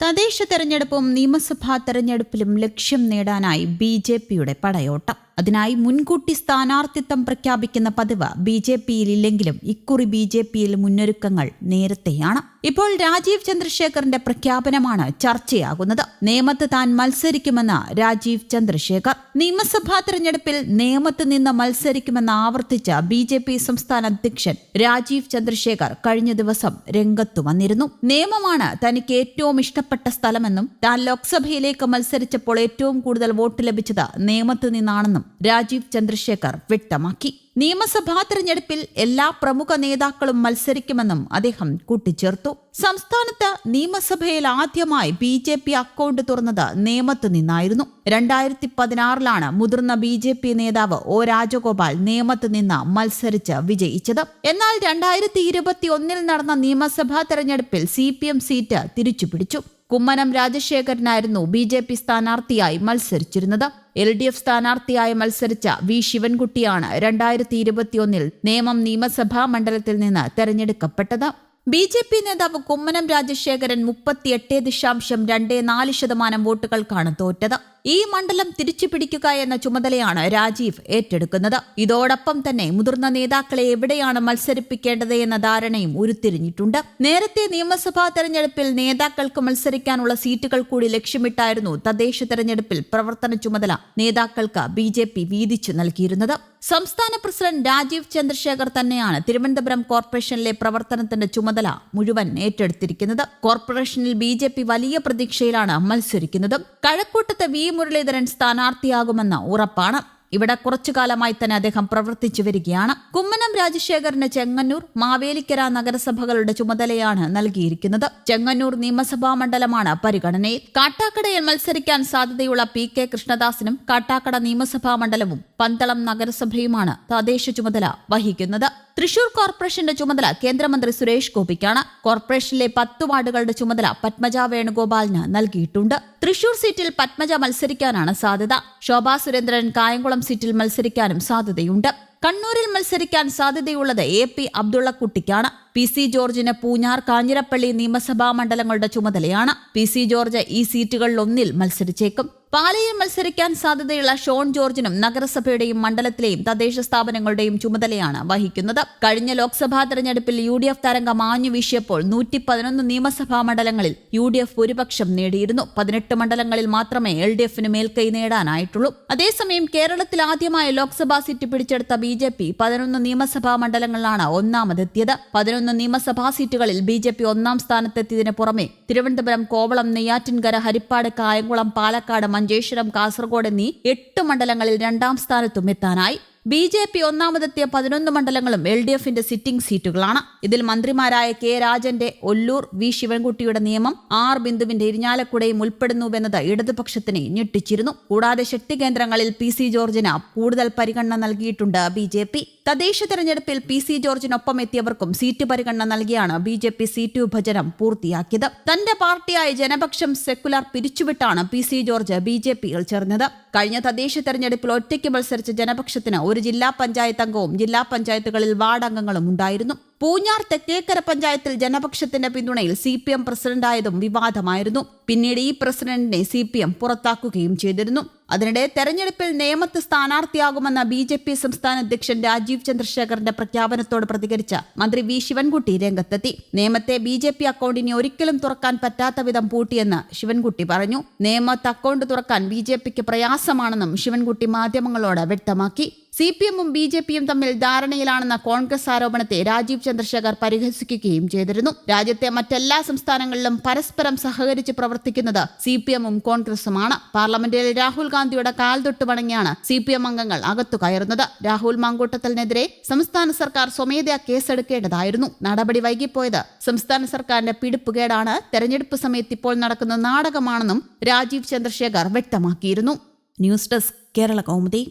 തദ്ദേശ തെരഞ്ഞെടുപ്പും നിയമസഭാ തെരഞ്ഞെടുപ്പിലും ലക്ഷ്യം നേടാനായി ബി ജെ പിയുടെ പടയോട്ടം. അതിനായി മുൻകൂട്ടി സ്ഥാനാർത്ഥിത്വം പ്രഖ്യാപിക്കുന്ന പതിവ് ബി ജെ പിയിൽ ഇല്ലെങ്കിലും ഇക്കുറി ബി ജെ പിയിൽ മുന്നൊരുക്കങ്ങൾ നേരത്തെയാണ്. ഇപ്പോൾ രാജീവ് ചന്ദ്രശേഖറിന്റെ പ്രഖ്യാപനമാണ് ചർച്ചയാകുന്നത്. നേമത്ത് താൻ മത്സരിക്കുമെന്ന് രാജീവ് ചന്ദ്രശേഖർ. നിയമസഭാ തെരഞ്ഞെടുപ്പിൽ നേമത്ത് നിന്ന് മത്സരിക്കുമെന്ന് ആവർത്തിച്ച ബി ജെ പി സംസ്ഥാന അധ്യക്ഷൻ രാജീവ് ചന്ദ്രശേഖർ കഴിഞ്ഞ ദിവസം രംഗത്തു വന്നിരുന്നു. നിയമമാണ് തനിക്ക് ഏറ്റവും ഇഷ്ടപ്പെട്ട സ്ഥലമെന്നും താൻ ലോക്സഭയിലേക്ക് മത്സരിച്ചപ്പോൾ ഏറ്റവും കൂടുതൽ വോട്ട് ലഭിച്ചത് നേമത്ത് നിന്നാണെന്നും രാജീവ് ചന്ദ്രശേഖർ വ്യക്തമാക്കി. നിയമസഭാ തെരഞ്ഞെടുപ്പിൽ എല്ലാ പ്രമുഖ നേതാക്കളും മത്സരിക്കുമെന്നും അദ്ദേഹം കൂട്ടിച്ചേർത്തു. സംസ്ഥാനത്ത് നിയമസഭയിൽ ആദ്യമായി ബി ജെ പി അക്കൗണ്ട് തുറന്നത് നേമത്ത് നിന്നായിരുന്നു. രണ്ടായിരത്തി പതിനാറിലാണ് മുതിർന്ന ബി ജെ പി നേതാവ് ഒ രാജഗോപാൽ നേമത്ത് നിന്ന് മത്സരിച്ച് വിജയിച്ചത്. എന്നാൽ രണ്ടായിരത്തി ഇരുപത്തി ഒന്നിൽ നടന്ന നിയമസഭാ തെരഞ്ഞെടുപ്പിൽ സി പി എം സീറ്റ് തിരിച്ചുപിടിച്ചു. കുമ്മനം രാജശേഖരനായിരുന്നു ബി ജെ പി സ്ഥാനാർത്ഥിയായി മത്സരിച്ചിരുന്നത്. എൽ ഡി എഫ് സ്ഥാനാർത്ഥിയായി മത്സരിച്ച വി ശിവൻകുട്ടിയാണ് രണ്ടായിരത്തി ഇരുപത്തിയൊന്നിൽ നേമം നിയമസഭാ മണ്ഡലത്തിൽ നിന്ന് തെരഞ്ഞെടുക്കപ്പെട്ടത്. ബി ജെ പി നേതാവ് കുമ്മനം രാജശേഖരൻ മുപ്പത്തിയെട്ട് ദശാംശം രണ്ട് നാല് ശതമാനം വോട്ടുകൾക്കാണ് തോറ്റത്. ഈ മണ്ഡലം തിരിച്ചു പിടിക്കുക എന്ന ചുമതലയാണ് രാജീവ് ഏറ്റെടുക്കുന്നത്. ഇതോടൊപ്പം തന്നെ മുതിർന്ന നേതാക്കളെ എവിടെയാണ് മത്സരിപ്പിക്കേണ്ടത് എന്ന ധാരണയും ഉരുത്തിരിഞ്ഞിട്ടുണ്ട്. നേരത്തെ നിയമസഭാ തെരഞ്ഞെടുപ്പിൽ നേതാക്കൾക്ക് മത്സരിക്കാനുള്ള സീറ്റുകൾ കൂടി ലക്ഷ്യമിട്ടായിരുന്നു തദ്ദേശ തെരഞ്ഞെടുപ്പിൽ പ്രവർത്തന ചുമതല നേതാക്കൾക്ക് ബി ജെ പി വീതിച്ചു നൽകിയിരുന്നത്. സംസ്ഥാന പ്രസിഡന്റ് രാജീവ് ചന്ദ്രശേഖർ തന്നെയാണ് തിരുവനന്തപുരം കോർപ്പറേഷനിലെ പ്രവർത്തനത്തിന്റെ ചുമതല മുഴുവൻ ഏറ്റെടുത്തിരിക്കുന്നത്. കോർപ്പറേഷനിൽ ബി വലിയ പ്രതീക്ഷയിലാണ് മത്സരിക്കുന്നത്. കഴക്കൂട്ടത്തെ വി മുരളീധരൻ സ്ഥാനാർത്ഥിയാകുമെന്ന് ഉറപ്പാണ്. ഇവിടെ കുറച്ചു കാലമായി തന്നെ അദ്ദേഹം പ്രവർത്തിച്ചു വരികയാണ്. കുമ്മനം രാജശേഖരന് ചെങ്ങന്നൂർ മാവേലിക്കര നഗരസഭകളുടെ ചുമതലയാണ് നൽകിയിരിക്കുന്നത്. ചെങ്ങന്നൂർ നിയമസഭാ മണ്ഡലമാണ് പരിഗണനയിൽ. കാട്ടാക്കടയിൽ മത്സരിക്കാൻ സാധ്യതയുള്ള പി കെ കൃഷ്ണദാസിനും കാട്ടാക്കട നിയമസഭാ മണ്ഡലവും പന്തളം നഗരസഭയുമാണ് തദ്ദേശ ചുമതല വഹിക്കുന്നത്. തൃശൂർ കോർപ്പറേഷന്റെ ചുമതല കേന്ദ്രമന്ത്രി സുരേഷ് ഗോപിക്കാണ്. കോർപ്പറേഷനിലെ പത്ത് വാർഡുകളുടെ ചുമതല പത്മജ വേണുഗോപാലിന് നൽകിയിട്ടുണ്ട്. തൃശൂർ സീറ്റിൽ പത്മജ മത്സരിക്കാനാണ് സാധ്യത. ശോഭാ സുരേന്ദ്രൻ കായംകുളം സീറ്റിൽ മത്സരിക്കാനും സാധ്യതയുണ്ട്. കണ്ണൂരിൽ മത്സരിക്കാൻ സാധ്യതയുള്ളത് എ പി അബ്ദുള്ളക്കുട്ടിക്കാണ്. പി സി ജോർജിന് പൂഞ്ഞാർ കാഞ്ഞിരപ്പള്ളി നിയമസഭാ മണ്ഡലങ്ങളുടെ ചുമതലയാണ്. പി സി ജോർജ് ഈ സീറ്റുകളിലൊന്നിൽ മത്സരിച്ചേക്കും. പാലയിൽ മത്സരിക്കാൻ സാധ്യതയുള്ള ഷോൺ ജോർജിനും നഗരസഭയുടെയും മണ്ഡലത്തിലെയും തദ്ദേശ സ്ഥാപനങ്ങളുടെയും ചുമതലയാണ് വഹിക്കുന്നത്. കഴിഞ്ഞ ലോക്സഭാ തെരഞ്ഞെടുപ്പിൽ യു ഡി എഫ് തരംഗം മാഞ്ഞു വീശിയപ്പോൾ നൂറ്റി പതിനൊന്ന് നിയമസഭാ മണ്ഡലങ്ങളിൽ യു ഡി എഫ് ഭൂരിപക്ഷം നേടിയിരുന്നു. പതിനെട്ട് മണ്ഡലങ്ങളിൽ മാത്രമേ എൽ ഡി എഫിന് മേൽക്കൈ നേടാനായിട്ടുള്ളൂ. അതേസമയം കേരളത്തിൽ ആദ്യമായി ലോക്സഭാ സീറ്റ് പിടിച്ചെടുത്ത ബി ജെ പി പതിനൊന്ന് നിയമസഭാ മണ്ഡലങ്ങളിലാണ് ഒന്നാമതെത്തിയത്. പതിനൊന്ന് നിയമസഭാ സീറ്റുകളിൽ ബി ജെ പി ഒന്നാം സ്ഥാനത്തെത്തിയതിനു പുറമെ തിരുവനന്തപുരം കോവളം നെയ്യാറ്റിൻകര ഹരിപ്പാട് കായംകുളം പാലക്കാട് മഞ്ചേശ്വരം കാസർഗോഡ് എന്നീ എട്ട് മണ്ഡലങ്ങളിൽ രണ്ടാം സ്ഥാനത്തും എത്താനായി. ബി ജെ പി ഒന്നാമതെത്തിയ പതിനൊന്ന് മണ്ഡലങ്ങളും എൽ ഡി എഫിന്റെ സിറ്റിംഗ് സീറ്റുകളാണ്. ഇതിൽ മന്ത്രിമാരായ കെ രാജന്റെ ഒല്ലൂർ വി ശിവൻകുട്ടിയുടെ നിയമം ആർ ബിന്ദുവിന്റെ ഇരിഞ്ഞാലക്കുടയും ഉൾപ്പെടുന്നുവെന്നത് ഇടതുപക്ഷത്തിനെ ഞെട്ടിച്ചിരുന്നു. കൂടാതെ ശക്തി കേന്ദ്രങ്ങളിൽ പി സി ജോർജിന് കൂടുതൽ പരിഗണന നൽകിയിട്ടുണ്ട് ബി തദ്ദേശ തെരഞ്ഞെടുപ്പിൽ പി സി ജോർജിനൊപ്പം എത്തിയവർക്കും സീറ്റ് പരിഗണന നൽകിയാണ് ബി ജെ പി സീറ്റ് വിഭജനം പൂർത്തിയാക്കിയത്. തന്റെ പാർട്ടിയായ Janapaksham secular പിരിച്ചുവിട്ടാണ് P C George B J പിയിൽ ചേർന്നത്. കഴിഞ്ഞ തദ്ദേശ തെരഞ്ഞെടുപ്പിൽ ഒറ്റയ്ക്ക് മത്സരിച്ച ജനപക്ഷത്തിന് ഒരു ജില്ലാ പഞ്ചായത്ത് അംഗവും ജില്ലാ പഞ്ചായത്തുകളിൽ വാർഡ് അംഗങ്ങളും ഉണ്ടായിരുന്നു. പൂഞ്ഞാർ തെക്കേക്കര പഞ്ചായത്തിൽ ജനപക്ഷത്തിന്റെ പിന്തുണയിൽ സി പി എം പ്രസിഡന്റായതും വിവാദമായിരുന്നു. പിന്നീട് ഈ പ്രസിഡന്റിനെ സി പി എം പുറത്താക്കുകയും ചെയ്തിരുന്നു. അതിനിടെ തെരഞ്ഞെടുപ്പിൽ നേമത്ത് സ്ഥാനാർത്ഥിയാകുമെന്ന ബി ജെ പി സംസ്ഥാന അധ്യക്ഷൻ രാജീവ് ചന്ദ്രശേഖറിന്റെ പ്രഖ്യാപനത്തോട് പ്രതികരിച്ച മന്ത്രി വി ശിവൻകുട്ടി രംഗത്തെത്തി. നേമത്തെ ബി ജെ പി അക്കൗണ്ടിനെ ഒരിക്കലും തുറക്കാൻ പറ്റാത്ത വിധം പൂട്ടിയെന്ന് ശിവൻകുട്ടി പറഞ്ഞു. നേമത്ത് അക്കൗണ്ട് തുറക്കാൻ ബി ജെ പിക്ക് പ്രയാസമാണെന്നും ശിവൻകുട്ടി മാധ്യമങ്ങളോട് വ്യക്തമാക്കി. സി പി എമ്മും ബി ജെ പിയും തമ്മിൽ ധാരണയിലാണെന്ന കോൺഗ്രസ് ആരോപണത്തെ രാജീവ് ചന്ദ്രശേഖർ പരിഹസിക്കുകയും ചെയ്തിരുന്നു. രാജ്യത്തെ മറ്റെല്ലാ സംസ്ഥാനങ്ങളിലും പരസ്പരം സഹകരിച്ച് പ്രവർത്തിക്കുന്നത് സി പി എമ്മും കോൺഗ്രസുമാണ്. പാർലമെന്റിൽ രാഹുൽ ഗാന്ധിയുടെ കാൽ തൊട്ട് വണങ്ങിയാണ് സി പി എം അംഗങ്ങൾ അകത്തു കയറുന്നത്. രാഹുൽ മാങ്കൂട്ടത്തലിനെതിരെ സംസ്ഥാന സർക്കാർ സ്വമേധയാ കേസെടുക്കേണ്ടതായിരുന്നു. നടപടി വൈകിപ്പോയത് സംസ്ഥാന സർക്കാരിന്റെ പിടിപ്പുകേടാണ്. തെരഞ്ഞെടുപ്പ് സമയത്ത് ഇപ്പോൾ നടക്കുന്ന നാടകമാണെന്നും രാജീവ് ചന്ദ്രശേഖർ വ്യക്തമാക്കിയിരുന്നു. News desk Kerala Kaumudi.